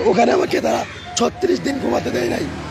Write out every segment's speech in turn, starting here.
তো ওখানে আমাকে তারা ছত্রিশ দিন ঘুমাতে দেয় নাই।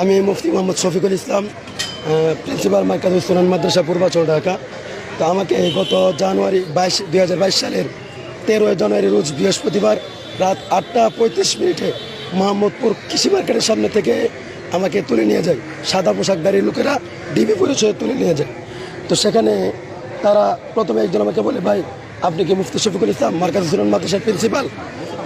আমি মুফতি মোহাম্মদ শফিকুল ইসলাম প্রিন্সিপাল মার্কাজুল সুনান, মাদ্রাসা, পূর্বাচল, ঢাকা। তো আমাকে গত জানুয়ারি বাইশ দুই সালের তেরোই জানুয়ারি রোজ বৃহস্পতিবার রাত আটটা পঁয়ত্রিশ মিনিটে মোহাম্মদপুর কৃষি মার্কেটের সামনে থেকে আমাকে তুলে নিয়ে যায়। সাদা পোশাকধারী লোকেরা ডিবি পরিচয়ে তুলে নিয়ে যায়। তো সেখানে তারা প্রথমে একজন আমাকে বলে, ভাই, আপনি কি মুফতি শফিকুল ইসলাম, মার্কাজ সুনান, মাদ্রাসার প্রিন্সিপাল?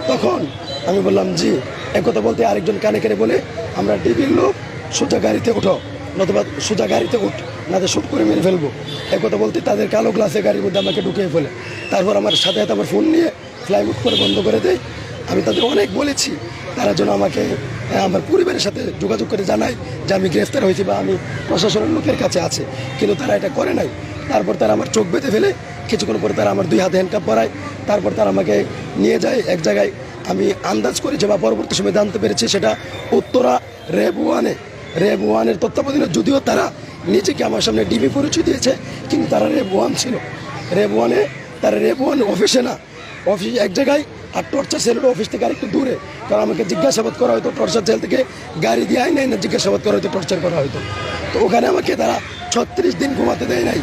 তখন আমি বললাম, জি। একথা বলতে আরেকজন কানে কানে বলে, আমরা ডিবির লোক, সোজা গাড়িতে ওঠো নতুবা সোজা গাড়িতে উঠ না তো শুট করে মেরে ফেলব। একথা বলতে তাদের কালো গ্লাসে গাড়ির মধ্যে আমাকে ঢুকিয়ে ফেলে। তারপর আমার সাথে সাথে আমার ফোন নিয়ে ফ্লাইমুট করে বন্ধ করে দেয়। আমি তাদের অনেক বলেছি, তারা যেন আমাকে আমার পরিবারের সাথে যোগাযোগ করে জানায় যে আমি গ্রেফতার হয়েছি বা আমি প্রশাসনের লোকের কাছে আছে। কিন্তু তারা এটা করে নাই। তারপর তারা আমার চোখ বেঁধে ফেলে। কিছুক্ষণ পরে তারা আমার দুই হাতে হ্যান্ডকাপ পরায়। তারপর তারা আমাকে নিয়ে যায় এক জায়গায়। আমি আন্দাজ করেছি বা পরবর্তী সময় জানতে পেরেছি সেটা উত্তরা রেব ওয়ানে। রেব ওয়ানের তত্ত্বাবধানে যদিও তারা নিজেকে আমার সামনে ডিবি পরিচয় দিয়েছে, কিন্তু তারা রেব ওয়ান ছিল। রেব ওয়ানে, তারা রেব ওয়ান অফিসে না। অফিস এক জায়গায় আর টর্চার সেলের অফিস থেকে আরেকটু দূরে। কারণ আমাকে জিজ্ঞাসাবাদ করা হতো টর্চার সেল থেকে গাড়ি দিয়ে আয় না জিজ্ঞাসাবাদ করা হতো টর্চার করা হতো তো ওখানে আমাকে তারা ছত্রিশ দিন ঘুমাতে দেয় নাই।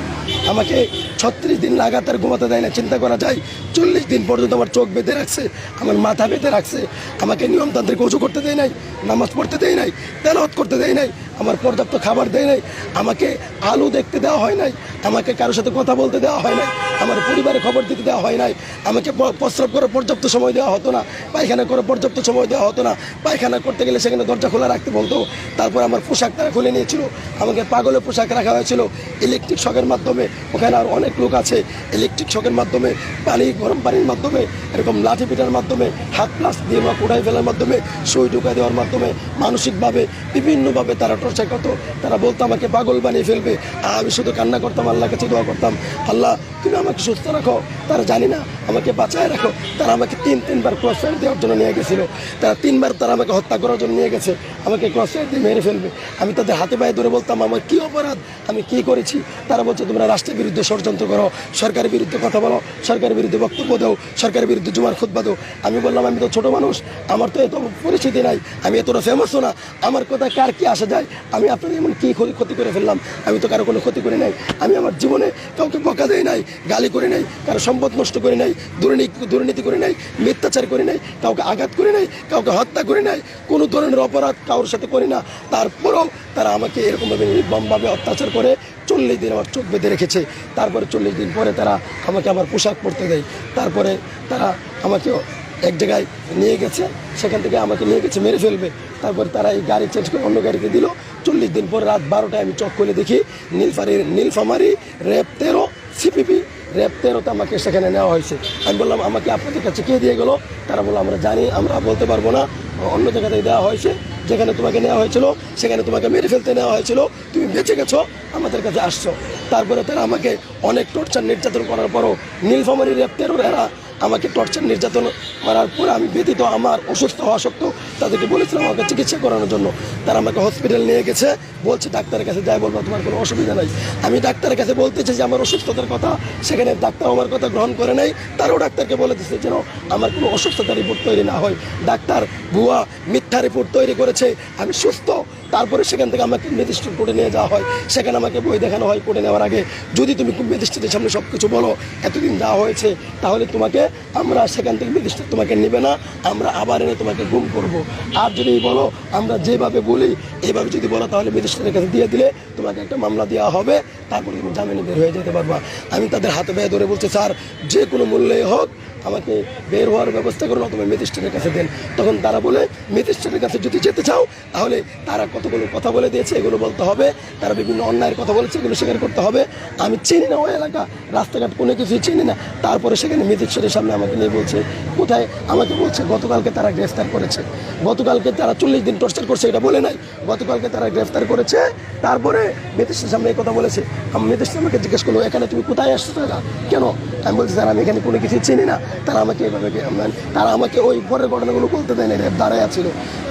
আমাকে ছত্রিশ দিন লাগাতার ঘুমাতে দেয় না চিন্তা করা যায়, চল্লিশ দিন পর্যন্ত আমার চোখ বেঁধে রাখছে, আমার মাথা বেঁধে রাখছে, আমাকে নিয়মতান্ত্রিক উঁচু করতে দেয় নাই, নামাজ পড়তে দেয় নাই তেলাওত করতে দেয় নাই, আমার পর্যাপ্ত খাবার দেয় নাই, আমাকে আলু দেখতে দেওয়া হয় নাই আমাকে কারোর সাথে কথা বলতে দেওয়া হয় নাই, আমার পরিবারের খবর দিতে দেওয়া হয় নাই, আমাকে প্রস্রাব করার পর্যাপ্ত সময় দেওয়া হতো না, পায়খানা করে পর্যাপ্ত সময় দেওয়া হতো না, পায়খানা করতে গেলে সেখানে দরজা খোলা রাখতে বলতো, তারপর আমার পোশাক তারা খুলে নিয়েছিল, আমাকে পাগলের পোশাক রাখা হয়েছিল ইলেকট্রিক শকের মাধ্যমে, ওখানে আর অনেক লোক আছে ইলেকট্রিক শকের মাধ্যমে, পানি, গরম পানির মাধ্যমে, এরকম লাঠি পিটার মাধ্যমে, হাত প্লাস দিয়ে বা কোটাই ফেলার মাধ্যমে, সই ঢুকাই দেওয়ার মাধ্যমে, মানসিকভাবে বিভিন্নভাবে তারা টর্চার করতো, তারা বলতো আমাকে পাগল বানিয়ে ফেলবে আমি শুধু কান্না করতাম আল্লাহ কাছে দোয়া করতাম। আল্লাহ, তুমি আমাকে সুস্থ রাখো। তারা জানি না, আমাকে বাঁচায় রাখো। তারা আমাকে তিন, তিনবার ক্রস ফায়ার দেওয়ার জন্য নিয়ে গেছিল। তারা তিনবার তারা আমাকে হত্যা করার জন্য নিয়ে গেছে। আমাকে ক্রস ফায়ার দিয়ে মেরে ফেলবে। আমি তাদের হাতে পায়ে ধরে বলতাম, আমার কী অপরাধ? আমি কি করেছি? তারা বলছে, তোমরা রাষ্ট্রের বিরুদ্ধে ষড়যন্ত্র করো, সরকারের বিরুদ্ধে কথা বলো, সরকারের বিরুদ্ধে বক্তব্য দাও, সরকারের বিরুদ্ধে জুমার খুদ্া দাও। আমি বললাম, আমি তো ছোট মানুষ, আমার তো এত পরিচিতি নাই, আমি এতটা ফেমাসও না। আমার কথা কার কি আসা যায়? আমি আপনাদের এমন কী ক্ষতি করে ফেললাম? আমি তো কারও কোনো ক্ষতি করে নাই। আমি আমার জীবনে কাউকে বকা দেয় নাই, গালি করে নাই, কারও সম্পদ নষ্ট করে নাই, দুর্নীতি দুর্নীতি করে নাই, মিথ্যাচার করে নাই, কাউকে আঘাত করে নাই, কাউকে হত্যা করে নাই, কোনো ধরনের অপরাধ কারোর সাথে করি না। তারপরেও তারা আমাকে এরকমভাবে নির্মমভাবে অত্যাচার করে চল্লিশ দিন আমার চোখ বেঁধে রেখেছে। তারপরে চল্লিশ দিন পরে তারা আমাকে আমার পোশাক পরতে দেয়। তারপরে তারা আমাকে এক জায়গায় নিয়ে গেছে, সেখান থেকে আমাকে নিয়ে গেছে, মেরে ফেলবে। তারপর তারা এই গাড়ি চেঞ্জ করে অন্য গাড়িতে দিল। চল্লিশ দিন পর রাত বারোটায় আমি চোখ খুলে দেখি নীলফারি নীলফামারি র্যাব তেরো সিপিপি। র্যাব তেরোতে আমাকে সেখানে নেওয়া হয়েছে। আমি বললাম, আমাকে আপনাদের কাছে কে দিয়ে গেলো? তারা বলল, আমরা জানি, আমরা বলতে পারব না। অন্য জায়গাতে দেওয়া হয়েছে। যেখানে তোমাকে নেওয়া হয়েছিল, সেখানে তোমাকে মেরে ফেলতে নেওয়া হয়েছিল। তুমি বেঁচে গেছো, আমাদের কাছে আসছো। তারপরে তারা আমাকে অনেক টর্চার নির্যাতন করার পরও নীলফামারি র্যাব তেরোর এরা আমাকে টর্চার নির্যাতন করার পরে আমি ব্যতীত আমার অসুস্থ হওয়া সত্ত্বেও তাদেরকে বলেছিলাম আমাকে চিকিৎসা করানোর জন্য। তারা আমাকে হসপিটাল নিয়ে গেছে, বলছে, ডাক্তারের কাছে যাই বলব, তোমার কোনো অসুবিধা নাই। আমি ডাক্তারের কাছে বলতেছি যে, আমার অসুস্থতার কথা, সেখানে ডাক্তার আমার কথা গ্রহণ করে নাই। তারাও ডাক্তারকে বলে দিচ্ছে যেন আমার কোনো অসুস্থতার রিপোর্ট তৈরি না হয়। ডাক্তার ভুয়া মিথ্যা রিপোর্ট তৈরি করেছে। আমি সুস্থ তারপরে সেখান থেকে আমাকে ম্যাজিস্ট্রেট কোর্টে নিয়ে যাওয়া হয়। সেখানে আমাকে বই দেখানো হয় কোর্টে নেওয়ার আগে। যদি তুমি ম্যাজিস্ট্রেটের সামনে সব কিছু বলো, এতদিন দেওয়া হয়েছে, তাহলে তোমাকে আমরা সেখান থেকে ম্যাজিস্ট্রেট তোমাকে নেবে না, আমরা আবার এনে তোমাকে গুম করব। আর যদি বলো, আমরা যেভাবে বলি এইভাবে যদি বলো, তাহলে ম্যাজিস্ট্রেটের কাছে দিয়ে দিলে তোমাকে একটা মামলা দেওয়া হবে। তারপরে তুমি জামিনে বের হয়ে যেতে পারবা। আমি তাদের হাতে ব্যয় ধরে বলছি, স্যার, যে কোনো মূল্যে হোক, আমাকে বের হওয়ার ব্যবস্থা করুন অথবা ম্যাজিস্ট্রেটের কাছে দেন। তখন তারা বলে ম্যাজিস্ট্রেটের কাছে যদি যেতে চাও, তাহলে তারা কতগুলো কথা বলে দিয়েছে, এগুলো বলতে হবে। তারা বিভিন্ন অন্যায়ের কথা বলেছে, এগুলো স্বীকার করতে হবে। আমি চিনি না ওই এলাকা, রাস্তাঘাট কোনো কিছুই চিনি না। তারপরে সেখানে মিতিশ্বরের সামনে আমাকে নিয়ে বলছে, কোথায়? আমাকে বলছে, গতকালকে তারা গ্রেফতার করেছে। গতকালকে তারা চল্লিশ দিন টর্চার করছে, এটা বলে নাই। গতকালকে তারা গ্রেফতার করেছে, তারপরে মিতিশের সামনে এই কথা বলেছে। আমি মিতিশ আমাকে জিজ্ঞেস করল, এখানে তুমি কোথায় আসছো তারা? কেন? আমি বলছি, স্যার, আমি এখানে কোনো কিছু চিনি না। তারা আমাকে এভাবে তারা আমাকে ওই পরের ঘটনাগুলো বলতে দেয় না দাঁড়ায় ছিল।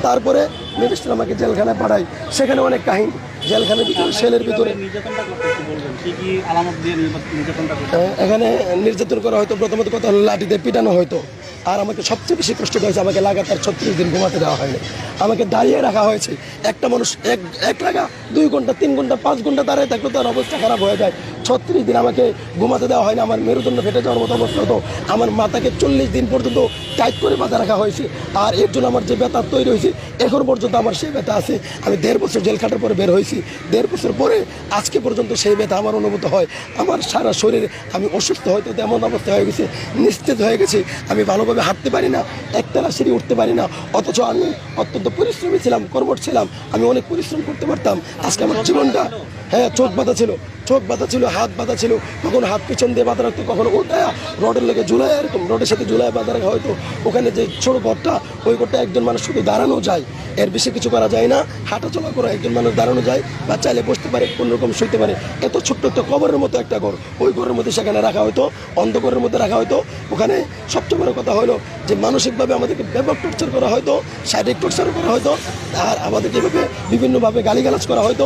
তারপরে মিনিস্টার আমাকে জেলখানায় পাঠায়। সেখানে অনেক কাহিনী। জেলখানার ভিতরে সেলের ভিতরে। আহ, এখানে নির্যাতন করা হয়তো প্রথমত কথা লাঠিতে পিটানো হয়তো। আর আমাকে সবচেয়ে বেশি কষ্ট হয়েছে আমাকে লাগাতার ছত্রিশ দিন ঘুমাতে দেওয়া হয়নি। আমাকে দাঁড়িয়ে রাখা হয়েছে। একটা মানুষ এক এক লাগা দুই ঘণ্টা তিন ঘণ্টা পাঁচ ঘণ্টা দাঁড়িয়ে থাকলে তার অবস্থা খারাপ হয়ে যায়। ছত্রিশ দিন আমাকে ঘুমাতে দেওয়া হয় না আমার মেরুদণ্ড ফেটে যাওয়ার মতো অবস্থা হতো। আমার মাথাকে চল্লিশ দিন পর্যন্ত টাইট করে বাঁধা রাখা হয়েছে। আর এর জন্য আমার যে ব্যথা তৈরি হয়েছে এখন পর্যন্ত আমার সেই ব্যথা আছে। আমি দেড় বছর জেল খাটার পরে বের হয়েছি। দেড় বছর পরে আজকে পর্যন্ত সেই ব্যথা আমার অনুভূত হয়। আমার সারা শরীরে আমি অসুস্থ, হয়তো তেমন অবস্থা হয়ে গেছে নিশ্চিত হয়ে গেছে। আমি ভালোভাবে হাঁটতে পারি না, একতলা সিঁড়ি উঠতে পারি না। অথচ আমি অত্যন্ত পরিশ্রমী ছিলাম, কর্মঠ ছিলাম। আমি অনেক পরিশ্রম করতে পারতাম। আজকে আমার জীবনটা হ্যাঁ চোখ বাঁধা ছিল। চোখ বাঁধা ছিল, হাত বাঁধা ছিল। কখনো হাত পিছন দিয়ে বাঁধা রাখতো, কখনো উল্টায়া রডের লেগে ঝুলায় এরকম, রডের সাথে ঝুলায় বাঁধা রাখা হয়তো। ওখানে যে ছোট ঘরটা, ওই ঘরটা একজন মানুষ শুধু দাঁড়ানো যায়। এর বেশি কিছু করা যায় না। হাঁটা চলা করে একজন মানুষ দাঁড়ানো যায়। বা চাইলে বসতে পারে কোনোরকম শুইতে পারে। এত ছোট্ট একটা কবরের মতো একটা ঘর। ওই ঘরের মধ্যে সেখানে রাখা হয়তো অন্ধকারের মধ্যে রাখা হয়তো ওখানে সবচেয়ে বড় কথা হলো যে মানসিকভাবে আমাদেরকে ব্যাপক টর্চার করা হয়তো শারীরিক টর্চার করা হয়তো আর আমাদেরকে এভাবে বিভিন্নভাবে গালিগালাজ করা হয়তো